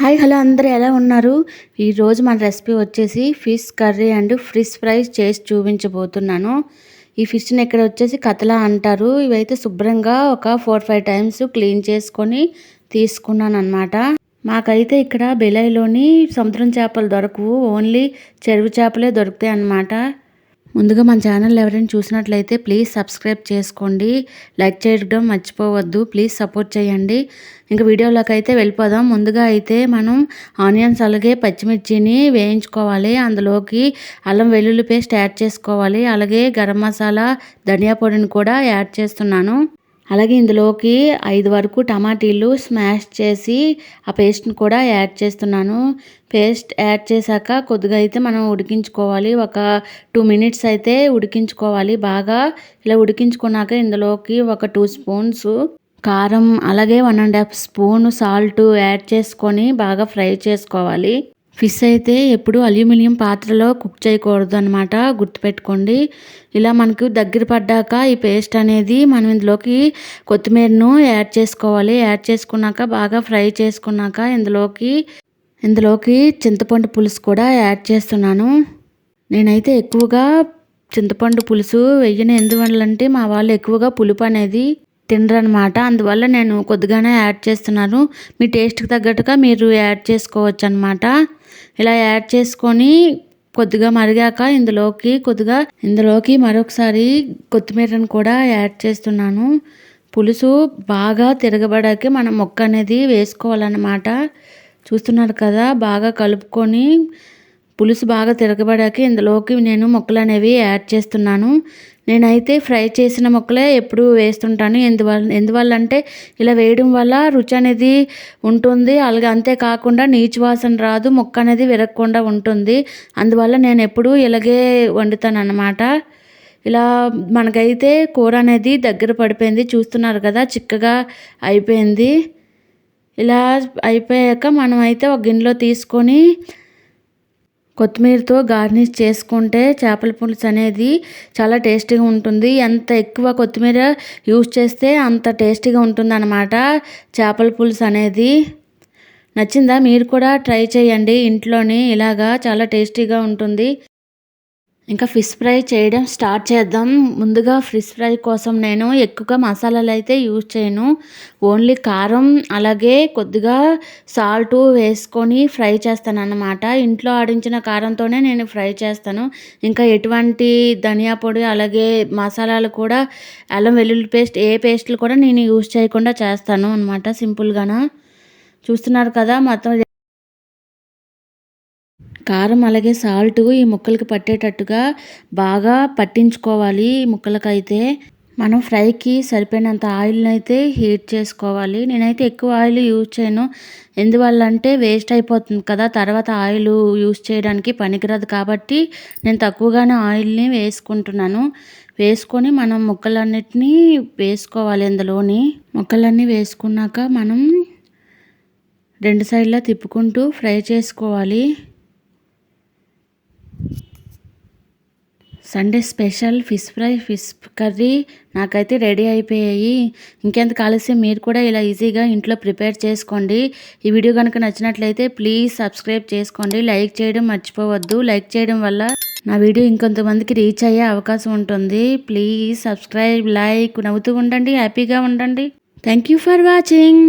Hi hello అందరూ ఎలా ఉన్నారు? ఈరోజు మన రెసిపీ వచ్చేసి fish curry and fish fry చేసి చూపించబోతున్నాను. ఈ ఫిష్ని ఇక్కడ వచ్చేసి కతలా అంటారు. ఇవైతే శుభ్రంగా ఒక ఫోర్ ఫైవ్ టైమ్స్ క్లీన్ చేసుకొని తీసుకున్నాను అనమాట మాకైతే ఇక్కడ బెలైలోని సముద్రం చేపలు దొరకవు. ఓన్లీ చెరువు చేపలే దొరుకుతాయి అన్నమాట ముందుగా మన ఛానల్ ఎవరైనా చూసినట్లయితే ప్లీజ్ సబ్స్క్రైబ్ చేసుకోండి. లైక్ చేయడం మర్చిపోవద్దు. ప్లీజ్ సపోర్ట్ చేయండి. ఇంకా వీడియోలోకి అయితే వెళ్ళిపోదాం. ముందుగా అయితే మనం ఆనియన్స్ అలాగే పచ్చిమిర్చిని వేయించుకోవాలి. అందులోకి అల్లం వెల్లుల్లి పేస్ట్ యాడ్ చేసుకోవాలి. అలాగే గరం మసాలా ధనియా పొడిని కూడా యాడ్ చేస్తున్నాను. అలాగే ఇందులోకి ఐదు వరకు టమాటీలు స్మాష్ చేసి ఆ పేస్ట్ని కూడా యాడ్ చేస్తున్నాను. పేస్ట్ యాడ్ చేశాక కొద్దిగా అయితే మనం ఉడికించుకోవాలి. ఒక టూ మినిట్స్ అయితే ఉడికించుకోవాలి. బాగా ఇలా ఉడికించుకున్నాక ఇందులోకి ఒక టూ స్పూన్స్ కారం అలాగే one and half spoon salt add చేసుకొని బాగా ఫ్రై చేసుకోవాలి. ఫిష్ అయితే ఎప్పుడు అల్యూమినియం పాత్రలో కుక్ చేయకూడదు అనమాట గుర్తుపెట్టుకోండి. ఇలా మనకు దగ్గర పడ్డాక ఈ పేస్ట్ అనేది మనం ఇందులోకి కొత్తిమీరను యాడ్ చేసుకోవాలి. యాడ్ చేసుకున్నాక బాగా ఫ్రై చేసుకున్నాక ఇందులోకి ఇందులోకి చింతపండు పులుసు కూడా యాడ్ చేస్తున్నాను. నేనైతే ఎక్కువగా చింతపండు పులుసు వెయ్యను ఎందువల్లంటే మా వాళ్ళు ఎక్కువగా పులుపు అనేది తినరనమాట. అందువల్ల నేను కొద్దిగానే యాడ్ చేస్తున్నాను. మీ టేస్ట్కి తగ్గట్టుగా మీరు యాడ్ చేసుకోవచ్చు అనమాట ఇలా యాడ్ చేసుకొని కొద్దిగా మరిగాక ఇందులోకి కొద్దిగా ఇందులోకి మరొకసారి కొత్తిమీరను కూడా యాడ్ చేస్తున్నాను. పులుసు బాగా తిరగబడాకి మనం మొక్క అనేది వేసుకోవాలన్నమాట చూస్తున్నారు కదా బాగా కలుపుకొని పులుసు బాగా తిరగబడాక ఇందులోకి నేను మొక్కలు అనేవి యాడ్ చేస్తున్నాను. నేనైతే ఫ్రై చేసిన మొక్కలే ఎప్పుడు వేస్తుంటాను. ఎందువల్ల ఎందువల్ల అంటే ఇలా వేయడం వల్ల రుచి అనేది ఉంటుంది. అలాగే అంతేకాకుండా నీచు వాసన రాదు మొక్క అనేది విరగకుండా ఉంటుంది. అందువల్ల నేను ఎప్పుడూ ఇలాగే వండుతాను అన్నమాట ఇలా మనకైతే కూర అనేది దగ్గర పడిపోయింది. చూస్తున్నారు కదా చిక్కగా అయిపోయింది. ఇలా అయిపోయాక మనం అయితే ఒక గిన్నెలో తీసుకొని కొత్తిమీరతో గార్నిష్ చేసుకుంటే చేపల పులుసు అనేది చాలా టేస్టీగా ఉంటుంది. ఎంత ఎక్కువ కొత్తిమీర యూజ్ చేస్తే అంత టేస్టీగా ఉంటుంది అన్నమాట చేపల పులుసు అనేది. నచ్చిందా? మీరు కూడా ట్రై చేయండి. ఇంట్లోని ఇలాగా చాలా టేస్టీగా ఉంటుంది. ఇంకా ఫిష్ ఫ్రై చేయడం స్టార్ట్ చేద్దాం. ముందుగా ఫిష్ ఫ్రై కోసం నేను ఎక్కువగా మసాలాలు అయితే యూజ్ చేయను. ఓన్లీ కారం అలాగే కొద్దిగా సాల్ట్ వేసుకొని ఫ్రై చేస్తాను అన్నమాట ఇంట్లో ఆడించిన కారంతోనే నేను ఫ్రై చేస్తాను. ఇంకా ఎటువంటి ధనియా పొడి అలాగే మసాలాలు కూడా అల్లం వెల్లుల్లి పేస్ట్ ఏ పేస్ట్లు కూడా నేను యూజ్ చేయకుండా చేస్తాను అనమాట సింపుల్గాన. చూస్తున్నారు కదా మొత్తం కారం అలాగే సాల్ట్ ఈ ముక్కలకి పట్టేటట్టుగా బాగా పట్టించుకోవాలి ఈ ముక్కలకైతే. మనం ఫ్రైకి సరిపోయినంత ఆయిల్ని అయితే హీట్ చేసుకోవాలి. నేనైతే ఎక్కువ ఆయిల్ యూజ్ చేయను. ఎందువల్ల అంటే వేస్ట్ అయిపోతుంది కదా తర్వాత ఆయిల్ యూజ్ చేయడానికి పనికిరాదు కాబట్టి నేను తక్కువగానే ఆయిల్ని వేసుకుంటున్నాను. వేసుకొని మనం ముక్కలన్నిటినీ వేసుకోవాలి ఇందులోని ముక్కలన్నీ వేసుకున్నాక మనం రెండు సైడ్లా తిప్పుకుంటూ ఫ్రై చేసుకోవాలి. Sunday special fish fry fish curry నాకైతే రెడీ అయిపోయాయి. ఇంకెంత ఆలస్యం? మీరు కూడా ఇలా ఈజీగా ఇంట్లో ప్రిపేర్ చేసుకోండి. ఈ వీడియో కనుక నచ్చినట్లయితే ప్లీజ్ సబ్స్క్రైబ్ చేసుకోండి. లైక్ చేయడం మర్చిపోవద్దు. లైక్ చేయడం వల్ల నా వీడియో ఇంకొంతమందికి రీచ్ అయ్యే అవకాశం ఉంటుంది. ప్లీజ్ సబ్స్క్రైబ్ లైక్ నవ్వుతూ ఉండండి. హ్యాపీగా ఉండండి. Thank you for watching.